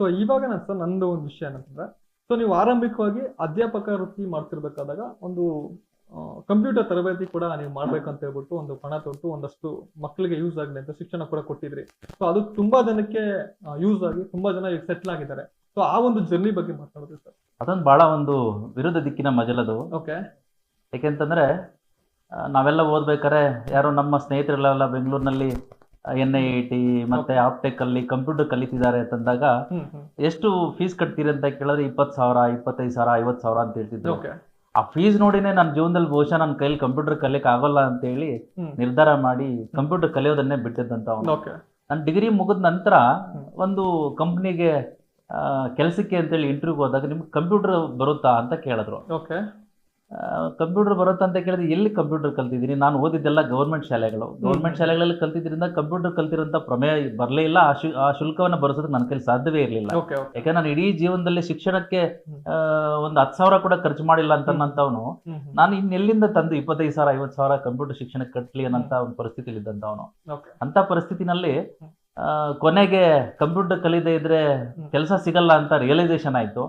So ಇವಾಗ ನಾನು sir ನಂದು ಒಂದು ವಿಷಯ ಏನಂತಂದ್ರೆ ಸೊ ನೀವು ಆರಂಭಿಕವಾಗಿ ಅಧ್ಯಾಪಕ ವೃತ್ತಿ ಮಾಡ್ತಿರ್ಬೇಕಾದಾಗ ಒಂದು ಕಂಪ್ಯೂಟರ್ ತರಬೇತಿ ಕೂಡ ನೀವು ಮಾಡ್ಬೇಕಂತ ಹೇಳ್ಬಿಟ್ಟು ಒಂದು ಪಣ ತೊಟ್ಟು ಒಂದಷ್ಟು ಮಕ್ಕಳಿಗೆ ಯೂಸ್ ಆಗಲಿ ಅಂತ ಶಿಕ್ಷಣ ಕೂಡ ಕೊಟ್ಟಿದ್ರಿ. ಸೊ ಅದು ತುಂಬಾ ಜನಕ್ಕೆ ಯೂಸ್ ಆಗಿ ತುಂಬಾ ಜನ ಈಗ ಸೆಟ್ಲ್ ಆಗಿದ್ದಾರೆ. ಸೊ ಆ ಒಂದು ಜರ್ನಿ ಬಗ್ಗೆ ಮಾತಾಡೋದು ಸರ್ ಅದೊಂದು ಬಹಳ ಒಂದು ವಿರುದ್ಧ ದಿಕ್ಕಿನ ಮಜಲದು ಓಕೆ ಯಾಕೆಂತಂದ್ರೆ ನಾವೆಲ್ಲ ಓದ್ಬೇಕಾರೆ ಯಾರೋ ನಮ್ಮ ಸ್ನೇಹಿತರೆಲ್ಲ ಬೆಂಗಳೂರಿನಲ್ಲಿ ಎನ್ ಐ ಟಿ ಮತ್ತೆ ಆಪ್ಟೆಕ್ ಅಲ್ಲಿ ಕಂಪ್ಯೂಟರ್ ಕಲಿತಿದ್ದಾರೆ ಅಂತಂದಾಗ ಎಷ್ಟು ಫೀಸ್ ಕಟ್ತೀರಿ ಅಂತ ಕೇಳಿದ್ರೆ ಇಪ್ಪತ್ತು ಸಾವಿರ ಇಪ್ಪತ್ತೈದು ಸಾವಿರ ಐವತ್ತು ಸಾವಿರ ಅಂತ ಹೇಳ್ತಿದ್ರು. ಆ ಫೀಸ್ ನೋಡಿನೇ ನನ್ನ ಜೀವನದಲ್ಲಿ ಬಹುಶಃ ನನ್ನ ಕೈಲಿ ಕಂಪ್ಯೂಟರ್ ಕಲಿಯಕ್ ಆಗಲ್ಲ ಅಂತ ಹೇಳಿ ನಿರ್ಧಾರ ಮಾಡಿ ಕಂಪ್ಯೂಟರ್ ಕಲಿಯೋದನ್ನೇ ಬಿಟ್ಟಿದ್ದಂತ ನಾನು ಡಿಗ್ರಿ ಮುಗಿದ ನಂತರ ಒಂದು ಕಂಪ್ನಿಗೆ ಕೆಲಸಕ್ಕೆ ಅಂತೇಳಿ ಇಂಟರ್ವ್ಯೂ ಹೋದಾಗ ನಿಮ್ಗೆ ಕಂಪ್ಯೂಟರ್ ಬರುತ್ತಾ ಅಂತ ಕೇಳಿದ್ರು. ಕಂಪ್ಯೂಟರ್ ಬರುತ್ತೆ ಅಂತ ಕೇಳಿದ್ರೆ ಎಲ್ಲಿ ಕಂಪ್ಯೂಟರ್ ಕಲ್ತಿದ್ದೀನಿ? ನಾನು ಓದಿದ್ದೆಲ್ಲ ಗೌರ್ಮೆಂಟ್ ಶಾಲೆಗಳು. ಗೌರ್ಮೆಂಟ್ ಶಾಲೆಗಳಲ್ಲಿ ಕಲ್ತಿದ್ರಿಂದ ಕಂಪ್ಯೂಟರ್ ಕಲ್ತಿರೋಂಥ ಪ್ರಮೇಯ ಬರಲೇ ಇಲ್ಲ. ಆ ಶು ಆ ಶುಲ್ಕವನ್ನು ಭರಿಸೋದಕ್ಕೆ ನನ್ನ ಕೈಲಿ ಸಾಧ್ಯವೇ ಇರಲಿಲ್ಲ. ಯಾಕಂದ್ರೆ ನಾನು ಇಡೀ ಜೀವನದಲ್ಲಿ ಶಿಕ್ಷಣಕ್ಕೆ ಒಂದು ಹತ್ತು ಸಾವಿರ ಕೂಡ ಖರ್ಚು ಮಾಡಿಲ್ಲ ಅಂತನಂತವನು ಹ್ಮ್. ನಾನು ಇನ್ನೆಲ್ಲಿಂದ ತಂದು ಇಪ್ಪತ್ತೈದು ಸಾವಿರ ಐವತ್ತು ಸಾವಿರ ಕಂಪ್ಯೂಟರ್ ಶಿಕ್ಷಣಕ್ಕೆ ಕಟ್ಟಲಿ ಅನ್ನೋಂಥ ಒಂದು ಪರಿಸ್ಥಿತಿಯಲ್ಲಿ ಇದ್ದಂಥವನು ಅಂಥ ಅಂತ ಪರಿಸ್ಥಿತಿನಲ್ಲಿ ಕೊನೆಗೆ ಕಂಪ್ಯೂಟರ್ ಕಲಿದೆ ಇದ್ರೆ ಕೆಲಸ ಸಿಗಲ್ಲ ಅಂತ ರಿಯಲೈಸೇಷನ್ ಆಯ್ತು.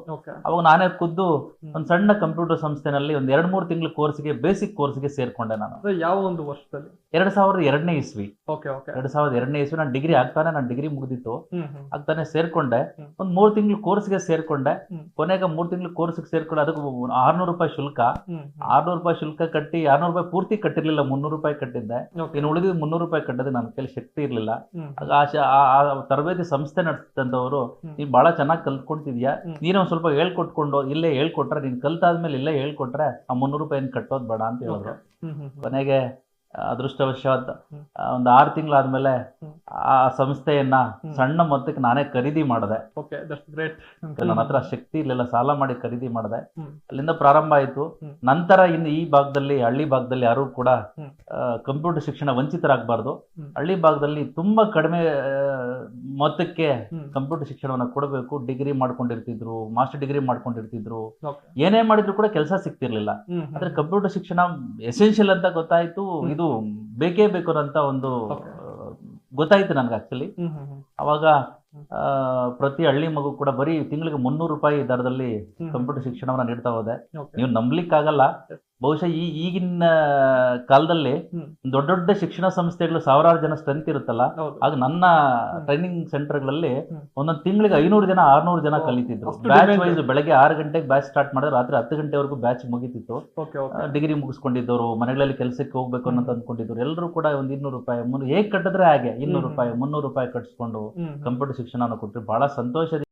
ಅವಾಗ ನಾನೇ ಕುದ್ದು ಒಂದ್ ಸಣ್ಣ ಕಂಪ್ಯೂಟರ್ ಸಂಸ್ಥೆನಲ್ಲಿ ಒಂದ್ ಎರಡ್ ಮೂರು ತಿಂಗಳ ಕೋರ್ಸ್ಗೆ ಬೇಸಿಕ್ ಕೋರ್ಸ್ಗೆ ಸೇರ್ಕೊಂಡೆ ನಾನು. ಯಾವ ಒಂದು ವರ್ಷದಲ್ಲಿ? ಎರಡ್ ಸಾವಿರದ ಎರಡನೇ ಇಸ್ವಿ. ಎರಡ್ ಸಾವಿರದ ಎರಡನೇ ಇಸ್ವಿ ನಾನು ಡಿಗ್ರಿ ಆಗ್ತಾನೆ ನಾನು ಡಿಗ್ರಿ ಮುಗಿದಿತ್ತು. ಆಗ್ತಾನೆ ಸೇರ್ಕೊಂಡೆ. ಒಂದ್ ಮೂರ್ ತಿಂಗಳ ಕೋರ್ಸ್ಗೆ ಸೇರ್ಕೊಂಡೆ. ಕೊನೆಗೆ ಮೂರ್ ತಿಂಗಳ ಕೋರ್ಸ್ಗೆ ಸೇರ್ಕೊಂಡೆ ಅದಕ್ಕೆ ಆರ್ನೂರು ರೂಪಾಯಿ ಶುಲ್ಕ. ಆರ್ನೂರು ರೂಪಾಯಿ ಶುಲ್ಕ ಕಟ್ಟಿ ಆರ್ನೂರು ರೂಪಾಯಿ ಪೂರ್ತಿ ಕಟ್ಟಿರ್ಲಿಲ್ಲ ಮುನ್ನೂರು ರೂಪಾಯಿ ಕಟ್ಟಿದ್ದೆ. ಇನ್ನು ಉಳಿದಿದ್ದು ಮುನ್ನೂರು ರೂಪಾಯಿ ಕಟ್ಟೋದಕ್ಕೆ ನನ್ನ ಕೈಲಿ ಶಕ್ತಿ ಇರಲಿಲ್ಲ. ಆಗ ಆಗ ಆ ತರಬೇತಿ ಸಂಸ್ಥೆ ನಡೆಸಿದಂಥವ್ರು ನೀ ನೀನ್ ಬಹಳ ಚೆನ್ನಾಗಿ ಕಲ್ತ್ಕೊಂತಿದ್ಯಾ. ನೀನು ಒಂದ್ ಸ್ವಲ್ಪ ಹೇಳ್ಕೊಟ್ಕೊಂಡು ಇಲ್ಲೇ ಹೇಳ್ಕೊಟ್ರೆ ನೀನ್ ಕಲ್ತಾದ್ಮೇಲೆ ಇಲ್ಲೇ ಹೇಳ್ಕೊಟ್ರೆ ಆ ಮುನ್ನೂರು ರೂಪಾಯಿ ಏನ್ ಕಟ್ಟೋದ್ ಬೇಡ ಅಂತ ಹೇಳಿದ್ರು. ಕೊನೆಗೆ ಅದೃಷ್ಟವಶಾತ್ ಒಂದು ಆರು ತಿಂಗಳಾದ್ಮೇಲೆ. ಆ ಸಂಸ್ಥೆಯನ್ನ ಸಣ್ಣ ಮೊತ್ತಕ್ಕೆ ನಾನೇ ಖರೀದಿ ಮಾಡಿದೆ. ನನ್ನ ಹತ್ರ ಶಕ್ತಿ ಇರ್ಲಿಲ್ಲ ಸಾಲ ಮಾಡಿ ಖರೀದಿ ಮಾಡಿದೆ. ಅಲ್ಲಿಂದ ಪ್ರಾರಂಭ ಆಯ್ತು. ನಂತರ ಇನ್ನು ಈ ಭಾಗದಲ್ಲಿ ಹಳ್ಳಿ ಭಾಗದಲ್ಲಿ ಯಾರು ಕೂಡ ಕಂಪ್ಯೂಟರ್ ಶಿಕ್ಷಣ ವಂಚಿತರಾಗಬಾರ್ದು. ಹಳ್ಳಿ ಭಾಗದಲ್ಲಿ ತುಂಬಾ ಕಡಿಮೆ ಮೊತ್ತಕ್ಕೆ ಕಂಪ್ಯೂಟರ್ ಶಿಕ್ಷಣವನ್ನ ಕೊಡಬೇಕು. ಡಿಗ್ರಿ ಮಾಡ್ಕೊಂಡಿರ್ತಿದ್ರು ಮಾಸ್ಟರ್ ಡಿಗ್ರಿ ಮಾಡ್ಕೊಂಡಿರ್ತಿದ್ರು. ಏನೇ ಮಾಡಿದ್ರು ಕೂಡ ಕೆಲಸ ಸಿಗ್ತಿರ್ಲಿಲ್ಲ. ಆದ್ರೆ ಕಂಪ್ಯೂಟರ್ ಶಿಕ್ಷಣ ಎಸೆನ್ಷಿಯಲ್ ಅಂತ ಗೊತ್ತಾಯ್ತು. ಇದು ಬೇಕೇ ಬೇಕು ಅಂತ ಒಂದು ಗೊತ್ತಾಯ್ತು ನನ್ಗೆ ಆಕ್ಚುಲಿ ಅವಾಗ ಪ್ರತಿ ಹಳ್ಳಿ ಮಗು ಕೂಡ ಬರೀ ತಿಂಗಳಿಗೆ ಮುನ್ನೂರು ರೂಪಾಯಿ ದರದಲ್ಲಿ ಕಂಪ್ಯೂಟರ್ ಶಿಕ್ಷಣವನ್ನ ನೀಡ್ತಾ ಹೋದೆ. ನೀವು ನೀವು ನಂಬ್ಲಿಕ್ಕಾಗಲ್ಲ. ಬಹುಶಃ ಈ ಈಗಿನ ಕಾಲದಲ್ಲಿ ದೊಡ್ಡ ದೊಡ್ಡ ಶಿಕ್ಷಣ ಸಂಸ್ಥೆಗಳು ಸಾವಿರಾರು ಜನ ಸ್ಟ್ರೆಂತ್ ಇರುತ್ತಲ್ಲ ಆಗ ನನ್ನ ಟ್ರೈನಿಂಗ್ ಸೆಂಟರ್ಗಳಲ್ಲಿ ಗಳಲ್ಲಿ ಒಂದೊಂದು ತಿಂಗಳಿಗೆ ಐನೂರು ಜನ ಆರ್ನೂರು ಜನ ಕಲಿತಿದ್ರು. ಬ್ಯಾಚ್. ವೈಸ್ ಬೆಳಗ್ಗೆ ಆರು ಗಂಟೆಗೆ ಬ್ಯಾಚ್ ಸ್ಟಾರ್ಟ್ ಮಾಡಿದ್ರೆ ರಾತ್ರಿ ಹತ್ತು ಗಂಟೆವರೆಗೂ ಬ್ಯಾಚ್ ಮುಗಿತಿತ್ತು. ಡಿಗ್ರಿ ಮುಗಿಸ್ಕೊಂಡಿದ್ದವರು ಮನೆಗಳಲ್ಲಿ ಕೆಲಸಕ್ಕೆ ಹೋಗ್ಬೇಕು ಅಂತ ಅಂದ್ಕೊಂಡಿದ್ರು ಎಲ್ಲರೂ ಕೂಡ ಒಂದು ಇನ್ನೂರು ರೂಪಾಯಿ ಮುನ್ನೂರು ಹೇಗೆ ಕಟ್ಟಿದ್ರೆ ಹಾಗೆ ಇನ್ನೂರು. ರೂಪಾಯಿ ಮುನ್ನೂರು ರೂಪಾಯಿ ಕಟ್ಸ್ಕೊಂಡು ಕಂಪ್ಯೂಟರ್ ಶಿಕ್ಷಣ ಕೊಟ್ಟರು ಬಹಳ ಸಂತೋಷ